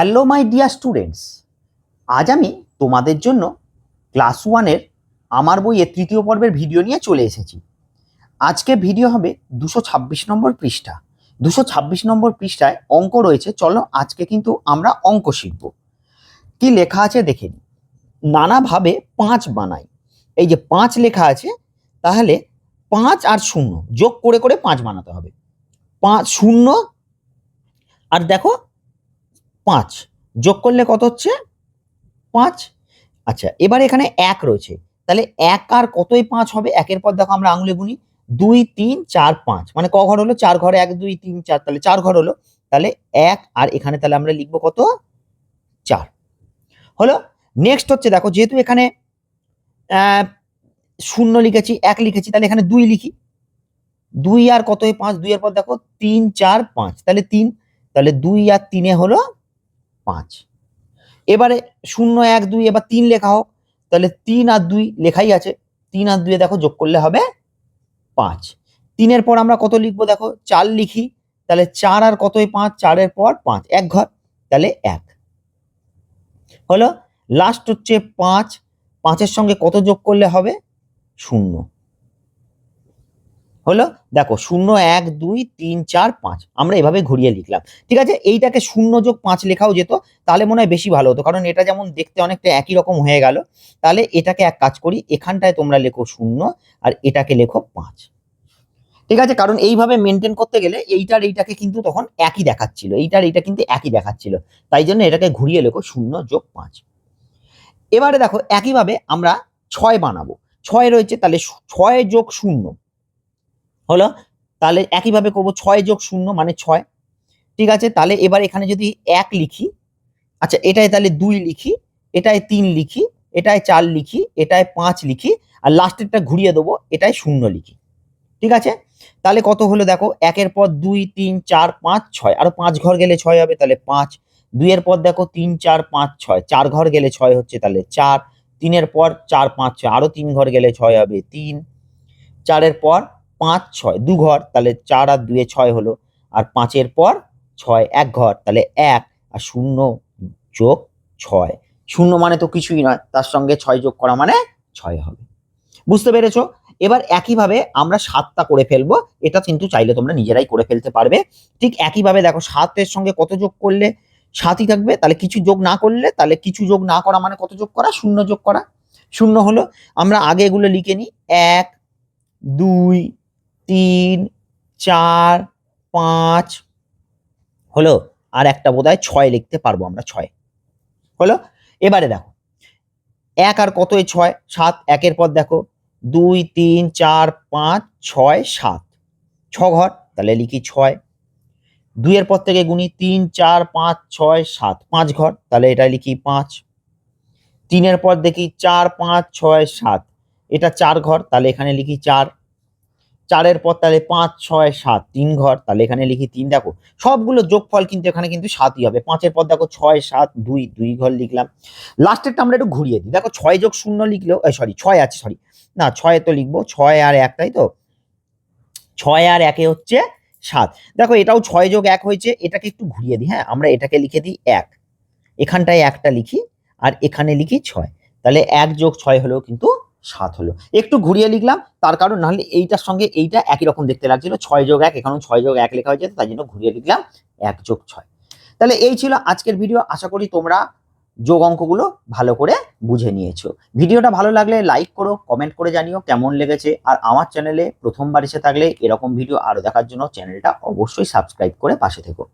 Hello my dear students আজ আমি তোমাদের জন্য ক্লাস ওয়ানের আমার বইয়ের তৃতীয় পর্বের ভিডিও নিয়ে চলে এসেছি। আজকে ভিডিও হবে দুশো ছাব্বিশ নম্বর পৃষ্ঠা। দুশো ছাব্বিশ নম্বর পৃষ্ঠায় অঙ্ক রয়েছে। চলো আজকে কিন্তু আমরা অঙ্ক শিখব। কি লেখা আছে দেখে নিই নানাভাবে পাঁচ বানাই। এই যে পাঁচ লেখা আছে, তাহলে পাঁচ আর শূন্য যোগ করে করে পাঁচ বানাতে হবে। পাঁচ, শূন্য। আর দেখো পাঁচ। যোগ করলে কত হচ্ছে? পাঁচ। আচ্ছা এবার এখানে এক রয়েছে। তাহলে এক আর কতই পাঁচ হবে? একের পর দেখো আমরা আঙুলে গুনি। দুই, তিন, চার, পাঁচ। মানে ক ঘর হলো? চার ঘরে এক, দুই, তিন, চার। তাহলে চার ঘর হলো। তাহলে এক আর এখানে তাহলে আমরা লিখব কত? চার। হলো? নেক্সট হচ্ছে দেখো, যেহেতু এখানে শূন্য লিখেছি, এক লিখেছি, তাহলে এখানে দুই লিখি। দুই আর কতই পাঁচ? দুই এর পর দেখো, তিন, চার, পাঁচ। তাহলে তিন। তাহলে দুই আর তিনে হলো পাঁচ। এবারে শূন্য, এক, দুই, এবার তিন লেখা হোক, তাহলে তিন আর দুই লেখাই আছে। তিন আর দুয়ে দেখো যোগ করলে হবে পাঁচ। তিনের পর আমরা কত লিখব দেখো? চার লিখি, তাহলে চার আর কতই পাঁচ? চারের পর পাঁচ। এক ঘর, তাহলে এক। হলো লাস্ট হচ্ছে পাঁচ। পাঁচের সঙ্গে কত যোগ করলে হবে? শূন্য। হলো, দেখো, শূন্য এক, দুই, তিন, চার, পাঁচ। আমরা এভাবে ঘুরিয়ে লিখলাম। ঠিক আছে? এইটাকে শূন্য যোগ পাঁচ লেখাও যেত, তাহলে মনে হয় বেশি ভালো হতো। কারণ এটা যেমন দেখতে অনেকটা একই রকম হয়ে গেল, তাহলে এটাকে এক কাজ করি, এখানটায় তোমরা লেখো শূন্য আর এটাকে লেখো পাঁচ। ঠিক আছে? কারণ এইভাবে মেনটেন করতে গেলে এইটার এইটাকে কিন্তু তখন একই দেখাচ্ছিল, এইটার এইটা কিন্তু একই দেখাচ্ছিল। তাই জন্য এটাকে ঘুরিয়ে লেখো শূন্য যোগ পাঁচ। এবারে দেখো, একইভাবে আমরা ছয় বানাবো। ছয় রয়েছে, তাহলে ছয় যোগ শূন্য হলো? তাহলে একইভাবে করব ছয় যোগ শূন্য মানে ছয়। ঠিক আছে? তাহলে এবার এখানে যদি এক লিখি আচ্ছা এটাই তাহলে দুই লিখি, এটায় তিন লিখি, এটায় চার লিখি, এটায় পাঁচ লিখি, আর লাস্টেরটা ঘুরিয়ে দেবো, এটায় শূন্য লিখি। ঠিক আছে? তাহলে কত হলো দেখো? একের পর দুই, তিন, চার, পাঁচ, ছয়। আরও পাঁচ ঘর গেলে ছয় হবে, তাহলে পাঁচ। দুইয়ের পর দেখো তিন, চার, পাঁচ, ছয়। চার ঘর গেলে ছয় হচ্ছে, তাহলে চার। তিনের পর চার, পাঁচ, ছয়। আরও তিন ঘর গেলে ছয় হবে, তিন। চারের পর পাঁচ ছয়, দু ঘর, তাহলে চার আর দুয়ে ছয় হলো। আর পাঁচের পর ছয়, এক ঘর, তাহলে এক আর শূন্য যোগ ছয়। শূন্য মানে তো কিছুই নয়, তার সঙ্গে ছয় যোগ করা মানে ছয় হবে। বুঝতে পেরেছ? এবার একইভাবে আমরা সাতটা করে ফেলব, এটা কিন্তু চাইলে তোমরা নিজেরাই করে ফেলতে পারবে। ঠিক একইভাবে দেখো, সাতের সঙ্গে কত যোগ করলে সাতই থাকবে? তাহলে কিছু যোগ না করলে, তাহলে কিছু যোগ না করা মানে কত যোগ করা? শূন্য যোগ করা। শূন্য হলো, আমরা আগে এগুলো লিখে নিই, এক, দুই তিন, চার, পাঁচ। হলো? আর একটা বোধহয় ছয় লিখতে পারব আমরা, ছয়। হলো? এবারে দেখো। এক আর কত এই ছয়? সাত। একের পর দেখো। দুই, তিন, চার, পাঁচ, ছয়, সাত। ছ ঘর, তাহলে লিখি ছয়। দুইয়ের পর থেকে গুনি তিন, চার, পাঁচ, ছয়, সাত। পাঁচ ঘর, তাহলে এটা লিখি পাঁচ। তিনের পর দেখি চার, পাঁচ, ছয়, সাত। এটা চার ঘর, তাহলে এখানে লিখি চার। চারের পর তাহলে পাঁচ, ছয়, সাত, তিন ঘর, তাহলে এখানে লিখি তিন, দেখো, সবগুলো যোগফল কিন্তু এখানে কিন্তু সাতই হবে। পাঁচের পর দেখো ছয়, সাত, দুই দুই ঘর লিখলাম। লাস্টেরটা আমরা একটু ঘুরিয়ে দিই। দেখো ছয় যোগ শূন্য লিখলেও সরি ছয় আছে সরি না, ছয় তো লিখব, ছয় আর এক, তাই তো? ছয় আর একে হচ্ছে সাত। দেখো এটাও ছয় যোগ এক হয়েছে, এটাকে একটু ঘুরিয়ে দিই হ্যাঁ? আমরা এটাকে লিখে দিই এক। এখানটায় একটা লিখি, আর এখানে লিখি ছয়। তাহলে এক যোগ ছয় হলেও কিন্তু সাত হলো। একটু ঘুরিয়ে লিখলাম, তার কারণ নাহলে এইটার সঙ্গে এইটা একই রকম দেখতে লাগছিল, ছয় যোগ এক, এখানেও ছয় যোগ এক লেখা হয়েছে, তাই জন্য ঘুরিয়ে লিখলাম এক যোগ ছয়। তাহলে এই ছিল আজকের ভিডিও আশা করি তোমরা যোগ অঙ্কগুলো ভালো করে বুঝে নিয়েছো। ভিডিওটা ভালো লাগলে লাইক করো কমেন্ট করে জানিও কেমন লেগেছে, আর আমার চ্যানেলে প্রথমবার এসে থাকলে এরকম ভিডিও আরও দেখার জন্য চ্যানেলটা অবশ্যই সাবস্ক্রাইব করে পাশে থেকো।